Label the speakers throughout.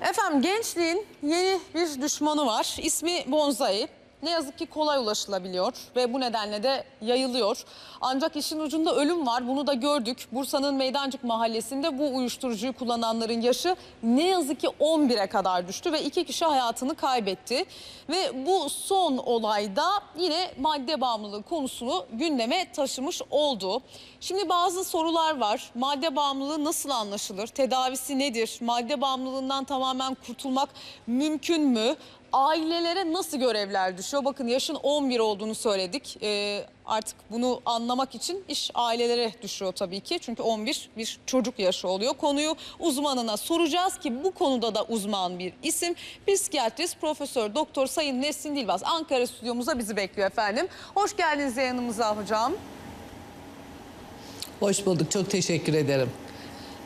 Speaker 1: Efendim gençliğin yeni bir düşmanı var. İsmi bonsai. Ne yazık ki kolay ulaşılabiliyor ve bu nedenle de yayılıyor. Ancak işin ucunda ölüm var. Bunu da gördük. Bursa'nın Meydancık mahallesinde bu uyuşturucuyu kullananların yaşı ne yazık ki 11'e kadar düştü ve iki kişi hayatını kaybetti. Ve bu son olayda yine madde bağımlılığı konusunu gündeme taşımış oldu. Şimdi bazı sorular var. Madde bağımlılığı nasıl anlaşılır? Tedavisi nedir? Madde bağımlılığından tamamen kurtulmak mümkün mü? Ailelere nasıl görevler düşüyor? Bakın yaşın 11 olduğunu söyledik. Ee, artık bunu anlamak için iş ailelere düşüyor tabii ki. Çünkü 11 bir çocuk yaşı oluyor. Konuyu uzmanına soracağız ki bu konuda da uzman bir isim. Psikiyatrist Profesör Doktor Sayın Nesin Dilbaz Ankara stüdyomuza bizi bekliyor efendim. Hoş geldiniz yayınımıza hocam.
Speaker 2: Hoş bulduk. Çok teşekkür ederim.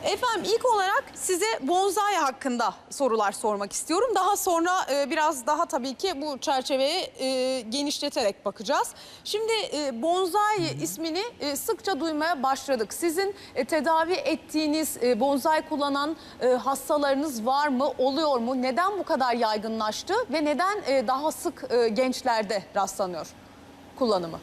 Speaker 1: Efendim ilk olarak size bonsai hakkında sorular sormak istiyorum. Daha sonra e, biraz daha tabii ki bu çerçeveyi e, genişleterek bakacağız. Şimdi e, bonsai ismini e, sıkça duymaya başladık. Sizin e, tedavi ettiğiniz e, bonsai kullanan e, hastalarınız var mı, oluyor mu? Neden bu kadar yaygınlaştı ve neden e, daha sık e, gençlerde rastlanıyor kullanımı?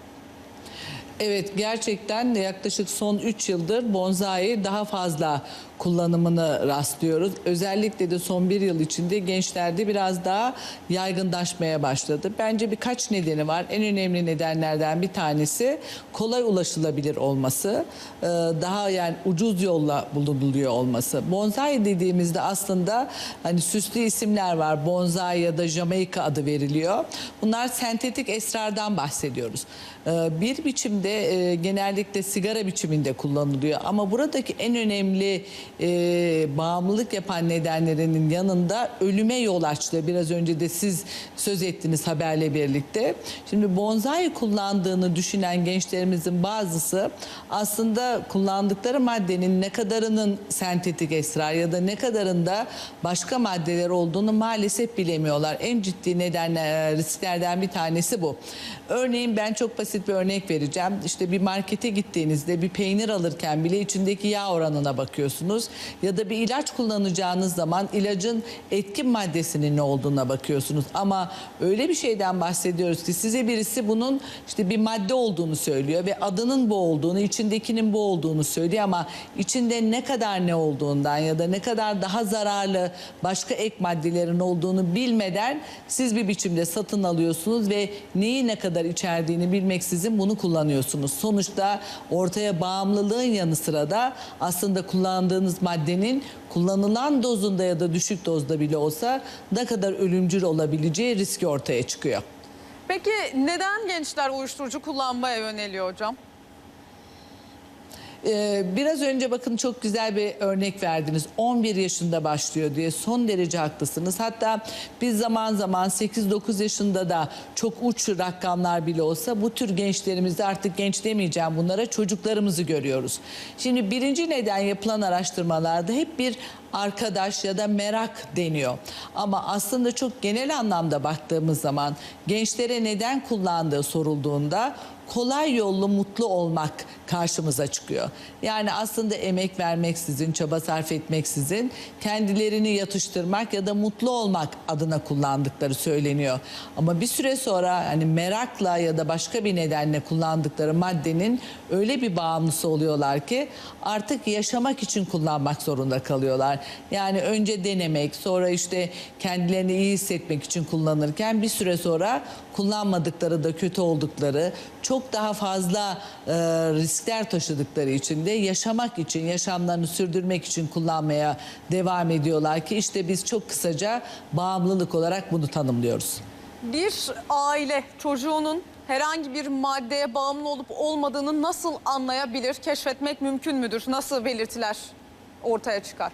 Speaker 2: Evet gerçekten yaklaşık son 3 yıldır bonsai daha fazla kullanımını rastlıyoruz. Özellikle de son bir yıl içinde gençlerde biraz daha yaygınlaşmaya başladı. Bence birkaç nedeni var. En önemli nedenlerden bir tanesi kolay ulaşılabilir olması. Ee, Daha yani ucuz yolla bulunuluyor olması. Bonsai dediğimizde aslında hani süslü isimler var. Bonsai ya da Jamaika adı veriliyor. Bunlar sentetik esrardan bahsediyoruz. Ee, Bir biçimde e, genellikle sigara biçiminde kullanılıyor. Ama buradaki en önemli e, bağımlılık yapan nedenlerinin yanında ölüme yol açtı. Biraz önce de siz söz ettiniz haberle birlikte. Şimdi bonsai kullandığını düşünen gençlerimizin bazısı aslında kullandıkları maddenin ne kadarının sentetik esrar ya da ne kadarında başka maddeler olduğunu maalesef bilemiyorlar. En ciddi nedenler risklerden bir tanesi bu. Örneğin ben çok basit bir örnek vereceğim. İşte bir markete gittiğinizde bir peynir alırken bile içindeki yağ oranına bakıyorsunuz. Ya da bir ilaç kullanacağınız zaman ilacın etkin maddesinin ne olduğuna bakıyorsunuz. Ama öyle bir şeyden bahsediyoruz ki size birisi bunun işte bir madde olduğunu söylüyor ve adının bu olduğunu, içindekinin bu olduğunu söylüyor ama içinde ne kadar ne olduğundan ya da ne kadar daha zararlı başka ek maddelerin olduğunu bilmeden siz bir biçimde satın alıyorsunuz ve neyi ne kadar içerdiğini bilmeksizin bunu kullanıyorsunuz. Sonuçta ortaya bağımlılığın yanı sıra da aslında kullandığınız maddenin kullanılan dozunda ya da düşük dozda bile olsa ne kadar ölümcül olabileceği riski ortaya çıkıyor.
Speaker 1: Peki neden gençler uyuşturucu kullanmaya yöneliyor hocam?
Speaker 2: Ee, biraz önce bakın çok güzel bir örnek verdiniz. 11 yaşında başlıyor diye son derece haklısınız. Hatta biz zaman zaman 8-9 yaşında da çok uç rakamlar bile olsa bu tür gençlerimizde artık genç demeyeceğim bunlara çocuklarımızı görüyoruz. Şimdi birinci neden yapılan araştırmalarda hep bir arkadaş ya da merak deniyor. Ama aslında çok genel anlamda baktığımız zaman gençlere neden kullandığı sorulduğunda kolay yollu mutlu olmak karşımıza çıkıyor. Yani aslında emek vermeksizin, çaba sarf etmeksizin kendilerini yatıştırmak ya da mutlu olmak adına kullandıkları söyleniyor. Ama bir süre sonra hani merakla ya da başka bir nedenle kullandıkları maddenin öyle bir bağımlısı oluyorlar ki artık yaşamak için kullanmak zorunda kalıyorlar. Yani önce denemek, sonra işte kendilerini iyi hissetmek için kullanırken bir süre sonra kullanmadıkları da kötü oldukları, çok daha fazla e, riskler taşıdıkları için de yaşamak için, yaşamlarını sürdürmek için kullanmaya devam ediyorlar ki işte biz çok kısaca bağımlılık olarak bunu tanımlıyoruz.
Speaker 1: Bir aile çocuğunun herhangi bir maddeye bağımlı olup olmadığını nasıl anlayabilir? Keşfetmek mümkün müdür? Nasıl belirtiler ortaya çıkar?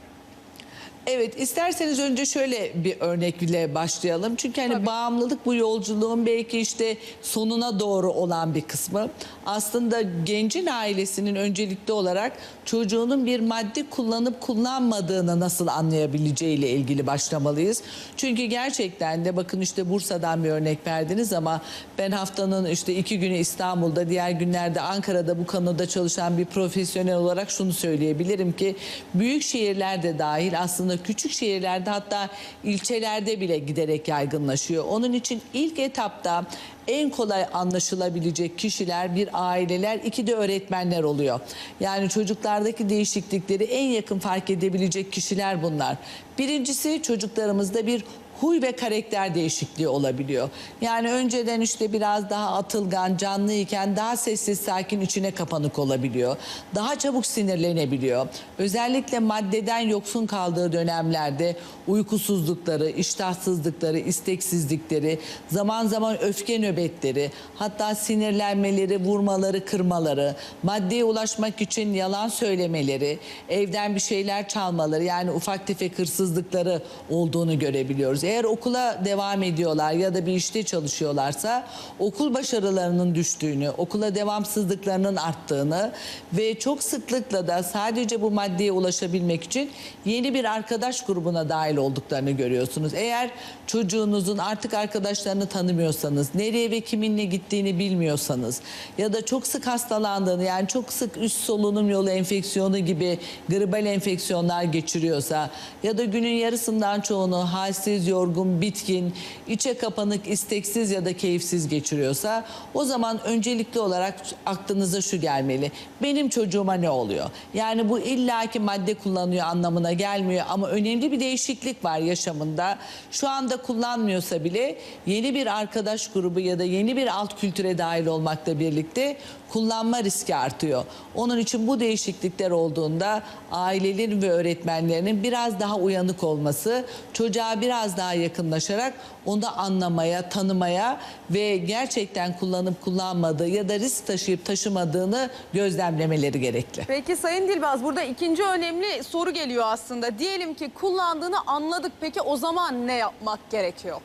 Speaker 2: Evet isterseniz önce şöyle bir örnekle başlayalım. Çünkü hani
Speaker 1: Tabii.
Speaker 2: bağımlılık bu yolculuğun belki işte sonuna doğru olan bir kısmı. Aslında gencin ailesinin öncelikli olarak çocuğunun bir madde kullanıp kullanmadığını nasıl anlayabileceğiyle ilgili başlamalıyız. Çünkü gerçekten de bakın işte Bursa'dan bir örnek verdiniz ama ben haftanın işte iki günü İstanbul'da diğer günlerde Ankara'da bu konuda çalışan bir profesyonel olarak şunu söyleyebilirim ki büyük şehirlerde dahil aslında kullanımı küçük şehirlerde hatta ilçelerde bile giderek yaygınlaşıyor. Onun için ilk etapta en kolay anlaşılabilecek kişiler bir aileler, iki de öğretmenler oluyor. Yani çocuklardaki değişiklikleri en yakın fark edebilecek kişiler bunlar. Birincisi çocuklarımızda bir huy ve karakter değişikliği olabiliyor. Yani önceden işte biraz daha atılgan, canlı iken daha sessiz, sakin, içine kapanık olabiliyor. Daha çabuk sinirlenebiliyor. Özellikle maddeden yoksun kaldığı dönemlerde uykusuzlukları, iştahsızlıkları, isteksizlikleri, zaman zaman öfke nöbetleri, hatta sinirlenmeleri, vurmaları, kırmaları, maddeye ulaşmak için yalan söylemeleri, evden bir şeyler çalmaları yani ufak tefek hırsızlıkları olduğunu görebiliyoruz. Eğer okula devam ediyorlar ya da bir işte çalışıyorlarsa okul başarılarının düştüğünü, okula devamsızlıklarının arttığını ve çok sıklıkla da sadece bu maddeye ulaşabilmek için yeni bir arkadaş grubuna dahil olduklarını görüyorsunuz. Eğer çocuğunuzun artık arkadaşlarını tanımıyorsanız, nereye ve kiminle gittiğini bilmiyorsanız ya da çok sık hastalandığını yani çok sık üst solunum yolu enfeksiyonu gibi gribal enfeksiyonlar geçiriyorsa ya da günün yarısından çoğunu halsiz, yorgun, bitkin, içe kapanık, isteksiz ya da keyifsiz geçiriyorsa o zaman öncelikli olarak aklınıza şu gelmeli. Benim çocuğuma ne oluyor? Yani bu illaki madde kullanıyor anlamına gelmiyor ama önemli bir değişiklik var yaşamında. Şu anda kullanmıyorsa bile yeni bir arkadaş grubu ya da yeni bir alt kültüre dahil olmakla birlikte kullanma riski artıyor. Onun için bu değişiklikler olduğunda ailelerin ve öğretmenlerinin biraz daha uyanık olması, çocuğa biraz daha yakınlaşarak onu anlamaya, tanımaya ve gerçekten kullanıp kullanmadığı ya da risk taşıyıp taşımadığını gözlemlemeleri gerekli.
Speaker 1: Peki Sayın Dilbaz burada ikinci önemli soru geliyor aslında. Diyelim ki kullandığını anladık. Peki o zaman ne yapmak gerekiyor?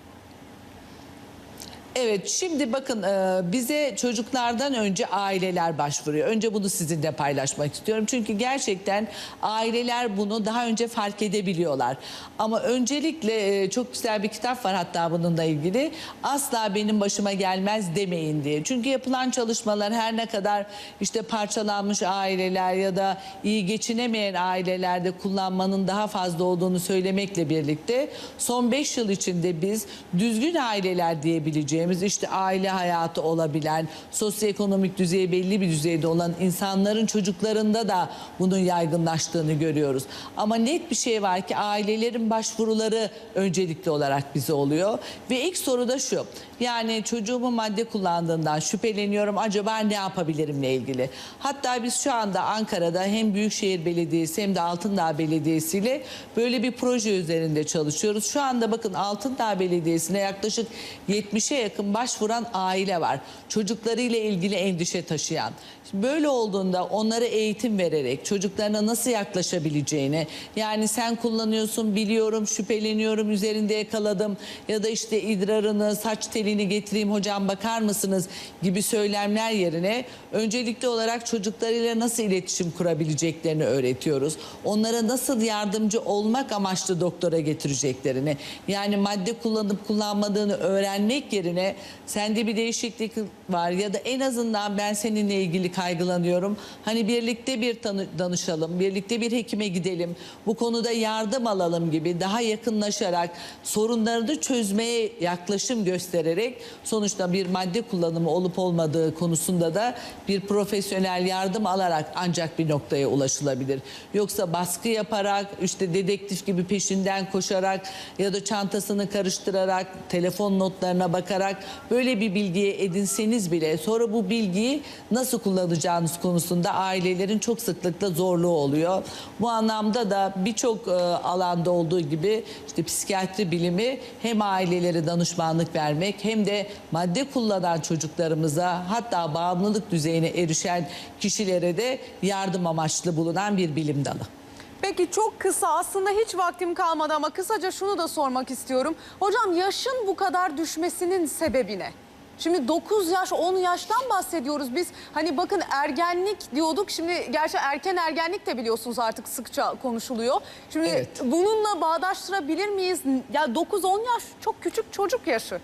Speaker 2: Evet şimdi bakın e, bize çocuklardan önce aileler başvuruyor. Önce bunu sizinle paylaşmak istiyorum. Çünkü gerçekten aileler bunu daha önce fark edebiliyorlar. Ama öncelikle e, çok güzel bir kitap var hatta bununla ilgili. Asla benim başıma gelmez demeyin diye. Çünkü yapılan çalışmalar her ne kadar işte parçalanmış aileler ya da iyi geçinemeyen ailelerde kullanmanın daha fazla olduğunu söylemekle birlikte son 5 yıl içinde biz düzgün aileler diyebileceğimiz işte aile hayatı olabilen, sosyoekonomik düzeyi belli bir düzeyde olan insanların çocuklarında da bunun yaygınlaştığını görüyoruz. Ama net bir şey var ki ailelerin başvuruları öncelikli olarak bize oluyor. Ve ilk soru da şu. Yani çocuğumun madde kullandığından şüpheleniyorum. Acaba ne yapabilirimle ilgili. Hatta biz şu anda Ankara'da hem Büyükşehir Belediyesi hem de Altındağ Belediyesi ile böyle bir proje üzerinde çalışıyoruz. Şu anda bakın Altındağ Belediyesi'ne yaklaşık 70'e yakın başvuran aile var. Çocuklarıyla ilgili endişe taşıyan. Şimdi böyle olduğunda onlara eğitim vererek çocuklarına nasıl yaklaşabileceğini yani sen kullanıyorsun biliyorum şüpheleniyorum üzerinde yakaladım ya da işte idrarını saç telini getireyim hocam bakar mısınız gibi söylemler yerine öncelikli olarak çocuklarıyla nasıl iletişim kurabileceklerini öğretiyoruz. Onlara nasıl yardımcı olmak amaçlı doktora getireceklerini yani madde kullanıp kullanmadığını öğrenmek yerine sende bir değişiklik var ya da en azından ben seninle ilgili kaygılanıyorum. Hani birlikte bir danışalım, birlikte bir hekime gidelim. Bu konuda yardım alalım gibi daha yakınlaşarak sorunlarını çözmeye yaklaşım göstererek sonuçta bir madde kullanımı olup olmadığı konusunda da bir profesyonel yardım alarak ancak bir noktaya ulaşılabilir. Yoksa baskı yaparak işte dedektif gibi peşinden koşarak ya da çantasını karıştırarak telefon notlarına bakarak böyle bir bilgiye edinseniz bile sonra bu bilgiyi nasıl kullanacağınız konusunda ailelerin çok sıklıkla zorluğu oluyor. Bu anlamda da birçok e, alanda olduğu gibi işte psikiyatri bilimi hem ailelere danışmanlık vermek hem de madde kullanan çocuklarımıza hatta bağımlılık düzeyine erişen kişilere de yardım amaçlı bulunan bir bilim dalı.
Speaker 1: Peki çok kısa aslında hiç vaktim kalmadı ama kısaca şunu da sormak istiyorum. Hocam yaşın bu kadar düşmesinin sebebi ne? Şimdi 9 yaş 10 yaştan bahsediyoruz biz. Hani bakın ergenlik diyorduk. Şimdi gerçi erken ergenlik de biliyorsunuz artık sıkça konuşuluyor. Şimdi
Speaker 2: Evet.
Speaker 1: bununla bağdaştırabilir miyiz? Ya 9-10 yaş çok küçük çocuk yaşı.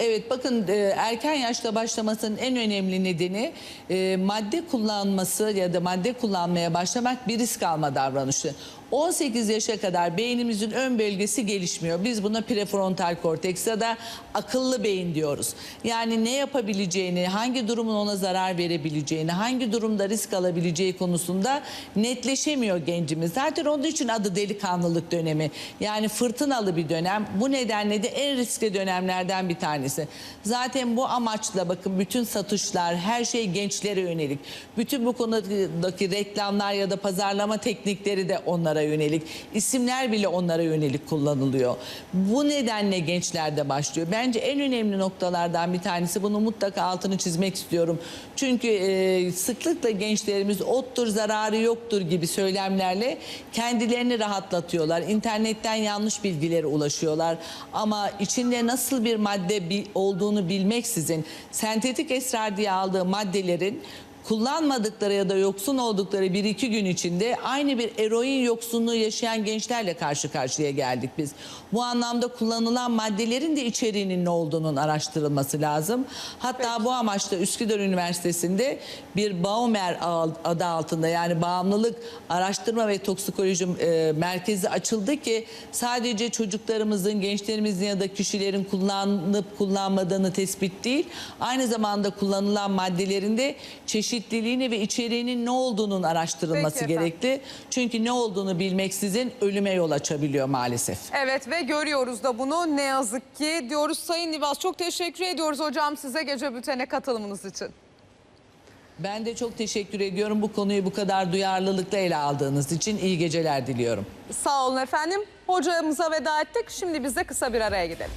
Speaker 2: Evet bakın e, erken yaşta başlamasının en önemli nedeni e, madde kullanması ya da madde kullanmaya başlamak bir risk alma davranışı. 18 yaşa kadar beynimizin ön bölgesi gelişmiyor. Biz buna prefrontal korteks ya da akıllı beyin diyoruz. Yani ne yapabileceğini, hangi durumun ona zarar verebileceğini, hangi durumda risk alabileceği konusunda netleşemiyor gencimiz. Zaten onun için adı delikanlılık dönemi. Yani fırtınalı bir dönem. Bu nedenle de en riskli dönemlerden bir tanesi. Zaten bu amaçla bakın bütün satışlar, her şey gençlere yönelik. Bütün bu konudaki reklamlar ya da pazarlama teknikleri de onlara yönelik. İsimler bile onlara yönelik kullanılıyor. Bu nedenle gençlerde başlıyor. Bence en önemli noktalardan bir tanesi bunu mutlaka altını çizmek istiyorum. Çünkü e, sıklıkla gençlerimiz ottur zararı yoktur gibi söylemlerle kendilerini rahatlatıyorlar. İnternetten yanlış bilgilere ulaşıyorlar. Ama içinde nasıl bir madde olduğunu bilmeksizin sentetik esrar diye aldığı maddelerin kullanmadıkları ya da yoksun oldukları bir iki gün içinde aynı bir eroin yoksunluğu yaşayan gençlerle karşı karşıya geldik biz. Bu anlamda kullanılan maddelerin de içeriğinin ne olduğunun araştırılması lazım. Hatta bu amaçla Üsküdar Üniversitesi'nde bir Baumer adı altında yani bağımlılık araştırma ve toksikoloji e, merkezi açıldı ki sadece çocuklarımızın, gençlerimizin ya da kişilerin kullanıp kullanmadığını tespit değil, aynı zamanda kullanılan maddelerin de çeşitliliğini ve içeriğinin ne olduğunun araştırılması
Speaker 1: Peki efendim.
Speaker 2: gerekli. Çünkü ne olduğunu bilmeksizin ölüme yol açabiliyor maalesef.
Speaker 1: Evet ve görüyoruz da bunu ne yazık ki diyoruz Sayın Nivas. Çok teşekkür ediyoruz hocam size gece bültene katılımınız için.
Speaker 2: Ben de çok teşekkür ediyorum bu konuyu bu kadar duyarlılıkla ele aldığınız için. iyi geceler diliyorum.
Speaker 1: Sağ olun efendim. Hocamıza veda ettik. Şimdi biz de kısa bir araya gidelim.